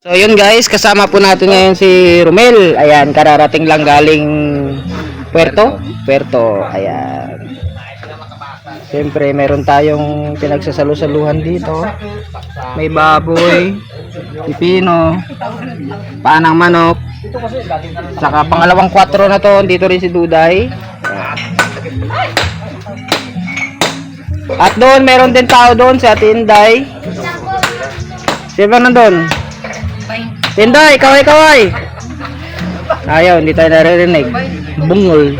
So yun guys, kasama po natin ngayon si Romel. Ayan, kararating lang galing Puerto. Puerto, ayan. Siyempre, meron tayong pinagsasalusaluhan dito. May baboy, pipino, panang manok. Saka pangalawang 4 na to, dito rin si Duday. At doon, meron din tao doon, si Ate Inday. Sino nandun? Tinday, kaway kaway. Ayaw, hindi tayo naririnig. Bungol.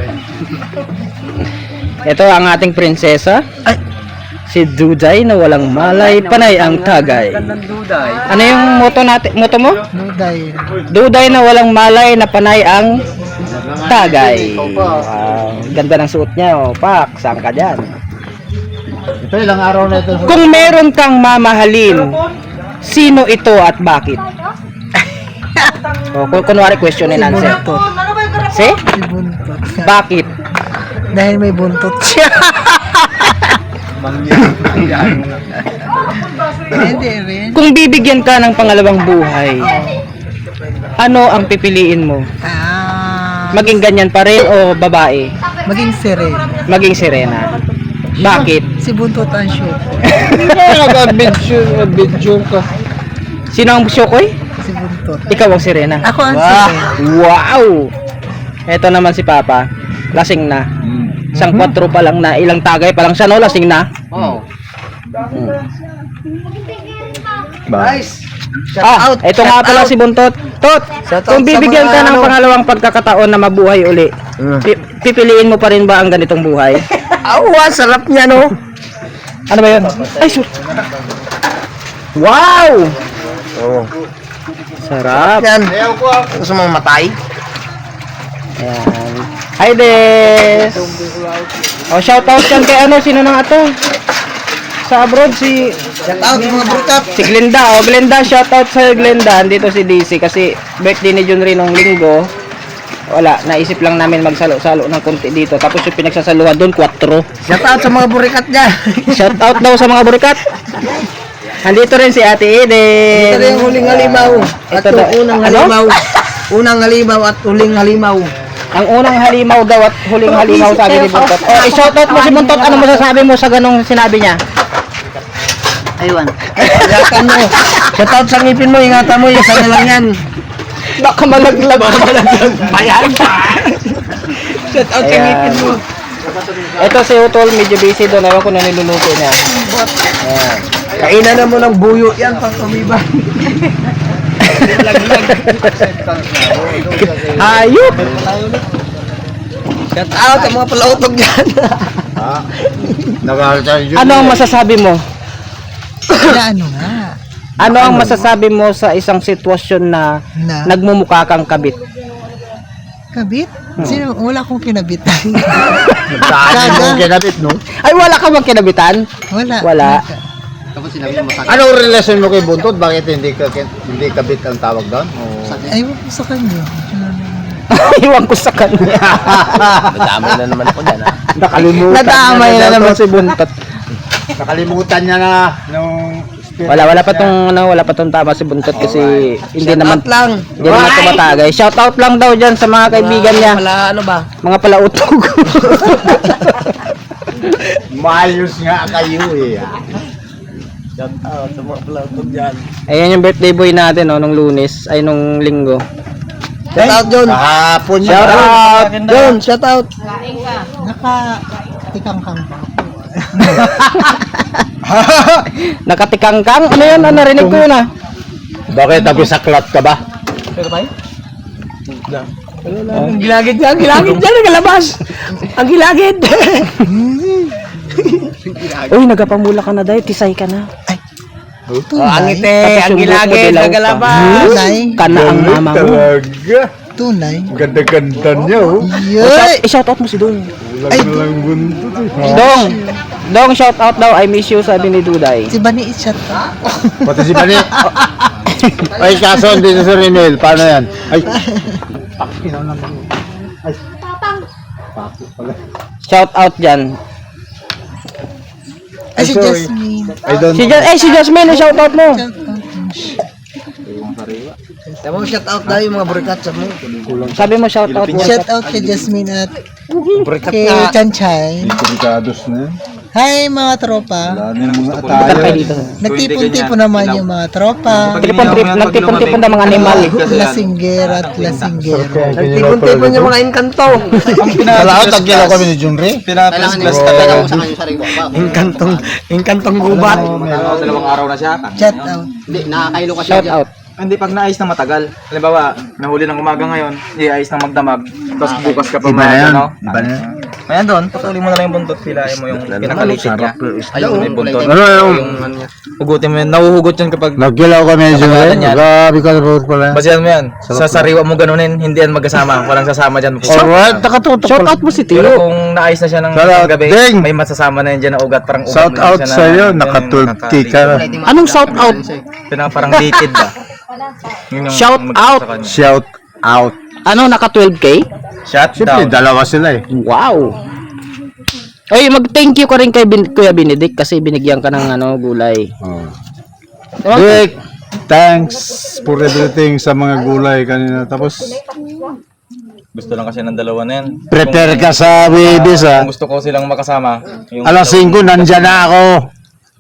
Ito ang ating prinsesa. Si Duday na walang malay, panay ang tagay. Ano yung moto natin? Moto mo? Nuday. Duday na walang malay na panay ang tagay. Wow, ganda ng suot niya, oh. Pak, saan ka dyan? Ito ilang araw na ito. Kung meron kang mamahalin, sino ito at bakit? Oh, kun- kunwari question and answer. Si? Si Buntot. Bakit? Dahil may buntot siya. Rin. Kung bibigyan ka ng pangalawang buhay, ano ang pipiliin mo? Ah, Maging ganyan pa rin o babae? maging sere. Maging sirena. Bakit? Si Buntot ang shoot. Nag-video ka. Sino ang Syokoy? Si Buntot. Ikaw ang sirena. Ako ang Wow! sere. Wow! Ito naman si Papa. Lasing na. Isang 4 pa lang na, ilang tagay pa lang siya, no? Lasing na. Oo. Guys! Ah, ito nga pala si Buntot. Tot, kung sa bibigyan ka ng ano- pangalawang pagkakataon na mabuhay uli, pi- pipiliin mo pa rin ba ang ganitong buhay? Awa, sarap niya, no? Ano ba yun? Ay, sur- Wow! Oo. Sarap. Yan. Gusto mong matay? Ayan. Hi, Des! Oh, shoutout yan kay ano, sino nang ato? Sa abroad, si Shout out mga brukat. Si Glenda, oh Glenda, shoutout sa Glenda. Dito si DC kasi birthday ni Jun rin nung linggo. Wala, naisip lang namin magsalo-salo ng konti dito. Tapos yung pinagsasaluhan doon, 4. Shout out sa mga burikat dyan. Shoutout daw sa mga burikat. Andito rin si Ate Eden. Ito rin yung huling halimaw. At Ito yung unang ano? halimaw. Unang halimaw at huling halimaw. Ang unang halimaw daw at huling halimaw sabi ni Buntot. Oh, i-shoutout mo si Buntot. Ano masasabi mo sa ganong sinabi niya? Aywan. Ingatan mo. Shout out sa ngipin mo. Ingatan mo. Isa na lang yan. Baka malaglag. Baka malaglag. Bayan Shout out sa Ayan. ngipin mo. Ito si Utol, medyo busy doon. Ewan ko na niluluto niya. Ayan. Kainan na mo ng buyo yan pang tumiba. Hayop! Shout out sa mga palautog dyan. Ha? Nag-aalta yun. Ano ang masasabi mo? na ano nga. Ano ang masasabi mo sa isang sitwasyon na Na nagmumukha kang kabit? kabit? Sino? Wala akong kinabit. Daan mo kinabit, no? Ay, wala ka bang kinabitan? Wala. Wala. Anong relasyon mo kay Buntot? Bakit hindi ka hindi kabit ang tawag doon? O... Aywan ko sa kanya. Iwan ko sa kanya. Nadamay na naman ako dyan, ha? Nakalimutan Nadamay na naman si Buntot. Nakalimutan niya na nung... Wala, wala pa tong, ano, wala pa tong tama si Buntot kasi hindi Shout naman, out lang. hindi naman tumatagay. Shout out lang daw dyan sa mga kaibigan niya. Wala ano ba? Mga palautog. Mayos nga kayo, eh. Shout out sa mga palautog dyan. Ayan yung birthday boy natin, no, nung lunes, ay nung linggo. Shout out John. Kahapon Shout yun. out! John, shout out. Naka tikang kang ba? Nakatikangkang? Ano yan? Ano, narinig ko na. Bakit? Nabisaklat ka ba? Ang gilagid niya, ang gilagid niya, nagalabas. Ang gilagid. Uy, nagapamula ka na dahil, tisay ka na. Oh, ang Tapos ang gilagid, nagalabas. Tunay. Ka na ang mama mo. Talaga. Tunay. Ganda-ganda niya, oh. Yoy! I-shout out mo si Dong. Na lang buntot, eh. Dong! Dong, shout out daw. I miss you, sabi ni Duday. Si Bani out. Pati si Bani. Ay, kaso hindi na sa Renel. Paano yan? Ay. Pakinaw naman. Ay. Shout out dyan. Ay, si. Jasmine. I don't Si, Jas eh, si Jasmine, shout out mo. Tama mo shout out daw yung mga burikat sa mo. Sabi mo shout out mo. Shout out kay Jasmine at Burikat kay na. Chanchay. Delikadados na yan. Hi mga tropa. Wala kayo dito? Nagtipon-tipon naman yung mga tropa. Tipon-trip, nagtipon-tipon ng mga animal. Lasingger at lasinggero. Nagtipon-tipon yung mga inkanto. Kalaot, tagkilaw kami ni Junri. Inkantong, inkantong gubat. dalawang araw na siya. Shout out. Shout out. Hindi, pag naayos na matagal. Halimbawa, nahuli ng umaga ngayon, iayos ng magdamag. Tapos bukas ka pa Iba na ba, yan. ano? Iba na yan. Ayan doon, patuloy mo na lang yung buntot, pilahin mo yung pinakalitik niya. Ayun, yung buntot. Ano yung Yung ano niya. Hugutin mo yan. Nahuhugot yan kapag Nagkilaw kami ni Junri. Nakalaban yan. Grabe ka na pala. Basihan mo yan. Sa sariwa mo ganunin, hindi yan magkasama. Walang sasama dyan. Alright, nakatutok Shout out mo si Pero Tio. kung naayos na siya ng Shout out, gabi, Ding! may masasama na yan dyan na ugat. Parang ugat Shout na out siya na- sa'yo, yan, naka-12K ka. Anong shout out? Pinaka parang dated ba? Shout out! Shout out. Ano, naka 12k? Shout Siyempre, down. dalawa sila eh. Wow. Ay, mag-thank you ka rin kay Bin- Kuya Benedict kasi binigyan ka ng ano, gulay. Oh. Dick, thanks for everything sa mga gulay kanina. Tapos, Gusto lang kasi ng dalawa na yan. prepare ka sa Wibis ha. Kung gusto ko silang makasama, yung Alas 5, nandyan na ako.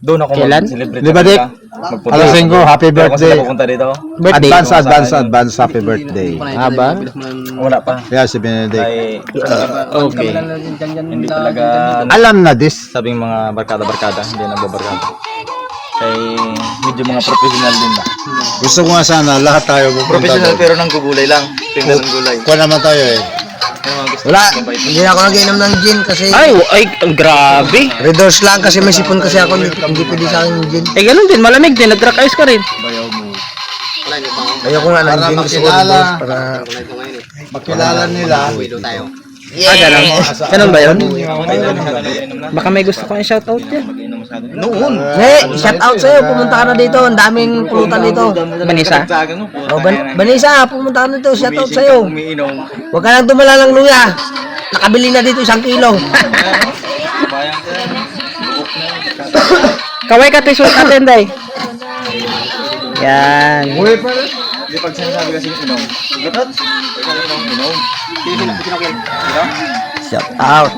Doon ako Kailan? mag-celebrate. Di ba, sa Dick? Magpunta Alas ako 5, doon. happy birthday. sila pupunta dito, Advance, Birthday. advance, advance, happy birthday. Aba? wala pa. Yeah, si Benedict. Ay, Okay. hindi talaga Alam na this. sabing mga barkada-barkada, hindi nagbabarkada. Kay medyo mga professional din ba? Gusto ko nga sana, lahat tayo pupunta Professional doon. pero ng gugulay lang. Tinda ng gulay. Kuha naman tayo eh. Wala, hindi na ako nag-inom ng gin kasi Ay, ay, ang grabe. Redoors lang kasi may sipon kasi ako, hindi, hindi pwede sa akin yung gin. Eh, ganun din, malamig din, nag-crack ice ka rin. Ayoko nga ng Para gin ko makilala. Redoors para... Makilala nila. Ah, ganun. Ganun ba yun? Baka may gusto kong shoutout yan. Hey, shout out sa'yo, pumunta ka na dito, ang daming pulutan dito. Manisa. Oh, Ban Vanessa, pumunta ka na dito, shout out sa'yo. Huwag ka nang dumala ng luya. Nakabili na dito isang kilo. Kaway ka tisol ka tenday. Yan. Di pag sinasabi kasi inom, gatot. Inom, inom. Shout out.